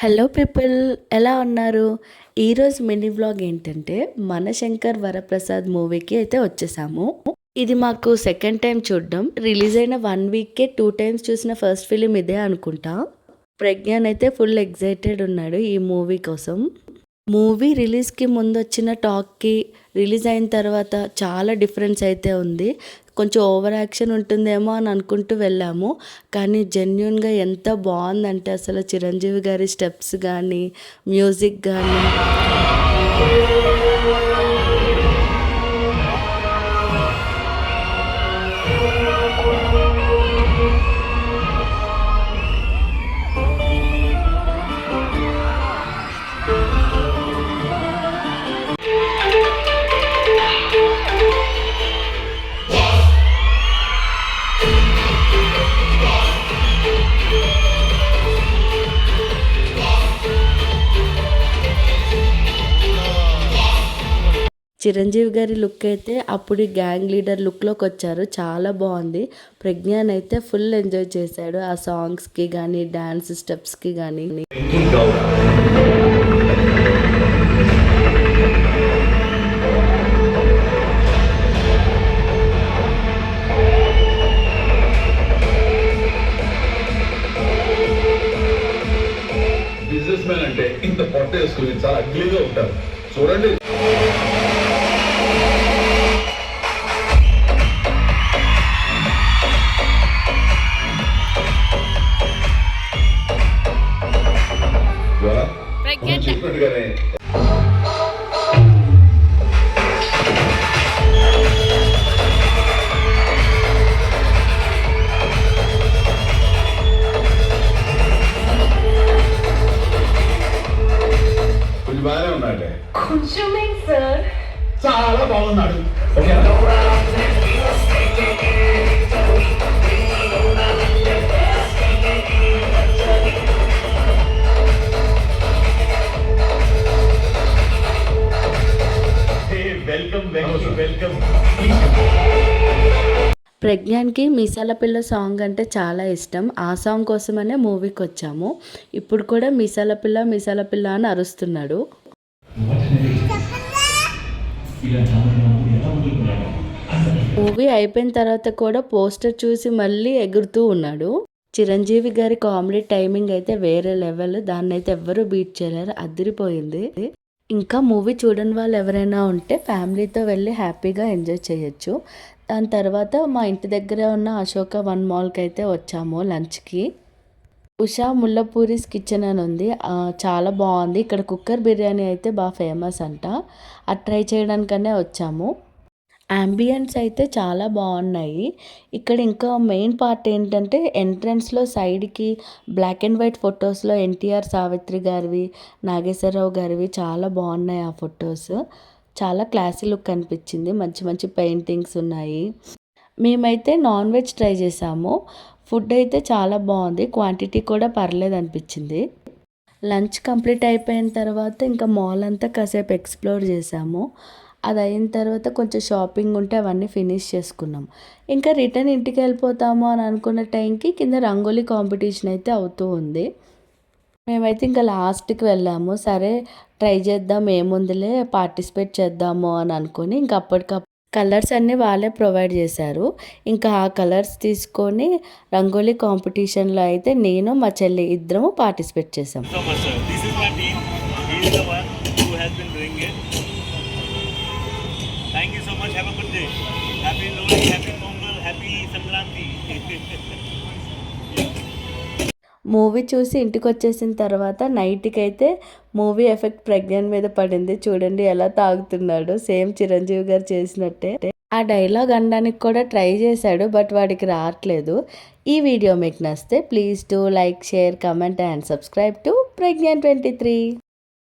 Hello people ఎలా ఉన్నారు? ఈరోజు మినీ వ్లాగ్ ఏంటంటే మన శంకర్ వరప్రసాద్ మూవీకి అయితే వచ్చేసాము. ఇది మాకు సెకండ్ టైం చూడడం. రిలీజ్ అయిన వన్ వీక్కే టూ టైమ్స్ చూసిన ఫస్ట్ ఫిలిం ఇదే అనుకుంటా. ప్రజ్ఞాన్ అయితే ఫుల్ ఎగ్జైటెడ్ ఉన్నాడు ఈ మూవీ కోసం. మూవీ రిలీజ్కి ముందు వచ్చిన టాక్కి రిలీజ్ అయిన తర్వాత చాలా డిఫరెన్స్ అయితే ఉంది. కొంచెం ఓవర్ యాక్షన్ ఉంటుందేమో అని అనుకుంటూ వెళ్ళాము. కానీ జెన్యున్గా ఎంత బాగుందంటే అసలు చిరంజీవి గారి స్టెప్స్ కానీ మ్యూజిక్ కానీ చిరంజీవి గారి లుక్ అయితే అప్పుడు గ్యాంగ్ లీడర్ లుక్లోకి వచ్చారు. చాలా బాగుంది. ప్రజ్ఞాన్ అయితే ఫుల్ ఎంజాయ్ చేశాడు. ఆ సాంగ్స్కి కానీ డ్యాన్స్ స్టెప్స్కి కానీ బిజినెస్ మ్యాన్ అంటే ఇంత పొట్ట వేసుకుని చాలా అగ్లీగా ఉంటారు. చూడండి. మనం చెప్పినట్టుగానే కొంచెం బాగానే ఉన్నాడే కొంచెమే సార్ చాలా బాగున్నాడు ఓకేనా ప్రజ్ఞాన్కి మీసాల పిల్ల సాంగ్ అంటే చాలా ఇష్టం. ఆ సాంగ్ కోసమనే మూవీకి వచ్చాము. ఇప్పుడు కూడా మీసాల పిల్ల మీసాల పిల్ల అని అరుస్తున్నాడు. మూవీ అయిపోయిన తర్వాత కూడా పోస్టర్ చూసి మళ్ళీ ఎగురుతూ ఉన్నాడు. చిరంజీవి గారి కామెడీ టైమింగ్ అయితే వేరే లెవెల్. దాన్ని అయితే ఎవ్వరూ బీట్ చేయలేరు. అదిరిపోయింది. ఇంకా మూవీ చూడని వాళ్ళు ఎవరైనా ఉంటే ఫ్యామిలీతో వెళ్ళి హ్యాపీగా ఎంజాయ్ చేయొచ్చు. దాని తర్వాత మా ఇంటి దగ్గర ఉన్న అశోక వన్ మాల్కి అయితే వచ్చాము లంచ్కి. ఉషా ముల్లపూరిస్ కిచెన్ అని ఉంది. చాలా బాగుంది. ఇక్కడ కుక్కర్ బిర్యానీ అయితే బాగా ఫేమస్ అంట. అది ట్రై చేయడానికనే వచ్చాము. అంబియన్స్ అయితే చాలా బాగున్నాయి. ఇక్కడ ఇంకా మెయిన్ పార్ట్ ఏంటంటే ఎంట్రన్స్లో సైడ్కి బ్లాక్ అండ్ వైట్ ఫొటోస్లో ఎన్టీఆర్ సావిత్రి గారివి నాగేశ్వరరావు గారివి చాలా బాగున్నాయి ఆ ఫొటోస్ చాలా క్లాసీ లుక్ అనిపించింది. మంచి మంచి పెయింటింగ్స్ ఉన్నాయి. మేమైతే నాన్ వెజ్ ట్రై చేసాము. ఫుడ్ అయితే చాలా బాగుంది. క్వాంటిటీ కూడా పర్లేదు అనిపించింది. లంచ్ కంప్లీట్ అయిపోయిన తర్వాత ఇంకా మాల్ అంతా కాసేపు ఎక్స్ప్లోర్ చేసాము. అది అయిన తర్వాత కొంచెం షాపింగ్ ఉంటే అవన్నీ ఫినిష్ చేసుకున్నాం. ఇంకా రిటర్న్ ఇంటికి వెళ్ళిపోతాము అని అనుకున్న టైంకి కింద రంగోలీ కాంపిటీషన్ అయితే అవుతూ ఉంది. మేమైతే ఇంకా లాస్ట్కి వెళ్ళాము. సరే ట్రై చేద్దాం ఏముందిలే పార్టిసిపేట్ చేద్దాము అని అనుకొని ఇంకా అప్పటికప్పుడు కలర్స్ అన్నీ వాళ్ళే ప్రొవైడ్ చేశారు. ఇంకా ఆ కలర్స్ తీసుకొని రంగోలీ కాంపిటీషన్లో అయితే నేను మా చెల్లి ఇద్దరము పార్టిసిపేట్ చేసాం much. Happy Lohri happy Pongal happy Sankranti movie చూసి ఇంటికి వచ్చేసిన తర్వాత నైట్కి అయితే మూవీ ఎఫెక్ట్ ప్రెగ్నెంట్ మీద పడింది. చూడండి ఎలా తాగుతున్నాడు. సేమ్ చిరంజీవి గారు చేసినట్టే. ఆ డైలాగ్ అనడానికి కూడా ట్రై చేశాడు బట్ వాడికి రావట్లేదు. ఈ వీడియో మీకు నచ్చితే please to like share comment and subscribe to pregnant twenty three.